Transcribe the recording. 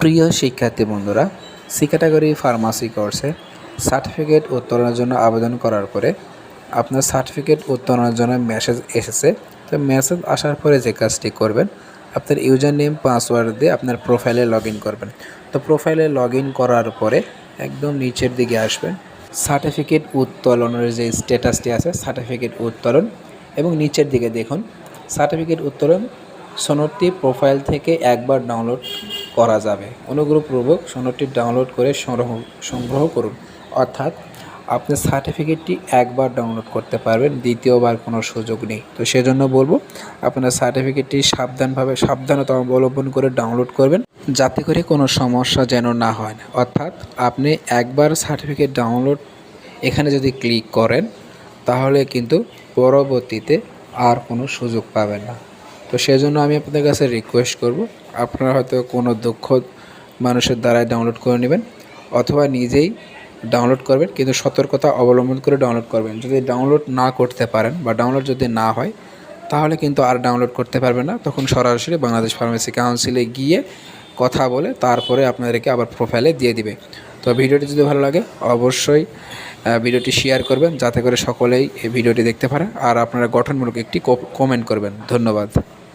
প্রিয় শিক্ষার্থী বন্ধুরা, সি ক্যাটাগরি ফার্মাসি কোর্সে সার্টিফিকেট উত্তোলনের জন্য আবেদন করার পরে আপনার সার্টিফিকেট উত্তোলনের জন্য মেসেজ এসেছে। তো মেসেজ আসার পরে যে কাজটি করবেন, আপনার ইউজার নেম পাসওয়ার্ড দিয়ে আপনার প্রোফাইলে লগ করবেন। তো প্রোফাইলে লগ করার পরে একদম নিচের দিকে আসবেন। সার্টিফিকেট উত্তোলনের যে স্ট্যাটাসটি আছে, সার্টিফিকেট উত্তোলন এবং নিচের দিকে দেখুন, সার্টিফিকেট উত্তোলন সনদটি প্রোফাইল থেকে একবার ডাউনলোড করা যাবে। অনুগ্রহপূর্বক সনদটি ডাউনলোড করে সংগ্রহ সংগ্রহ করুন। অর্থাৎ আপনি সার্টিফিকেটটি একবার ডাউনলোড করতে পারবেন, দ্বিতীয়বার কোনো সুযোগ নেই। তো সেজন্য বলব, আপনার সার্টিফিকেটটি সাবধানভাবে, সাবধানতা অবলম্বন করে ডাউনলোড করবেন, যাতে করে কোনো সমস্যা যেন না হয়। অর্থাৎ আপনি একবার সার্টিফিকেট ডাউনলোড এখানে যদি ক্লিক করেন, তাহলে কিন্তু পরবর্তীতে আর কোনো সুযোগ পাবেন না। তো সেজন্য আমি আপনাদের কাছে রিকোয়েস্ট করব, আপনারা হয়তো কোনো দক্ষ মানুষের দ্বারাই ডাউনলোড করে নেবেন অথবা নিজেই ডাউনলোড করবেন, কিন্তু সতর্কতা অবলম্বন করে ডাউনলোড করবেন। যদি ডাউনলোড না করতে পারেন বা ডাউনলোড যদি না হয়, তাহলে কিন্তু আর ডাউনলোড করতে পারবেন না। তখন সরাসরি বাংলাদেশ ফার্মেসি কাউন্সিলে গিয়ে কথা বলে তারপরে আপনাদেরকে আবার প্রোফাইলে দিয়ে দিবে। তো ভিডিওটি যদি ভালো লাগে, অবশ্যই ভিডিওটি শেয়ার করবেন, যাতে করে সকলেই এই ভিডিওটি দেখতে পারে। আর আপনারা গঠনমূলক একটি কমেন্ট করবেন। ধন্যবাদ।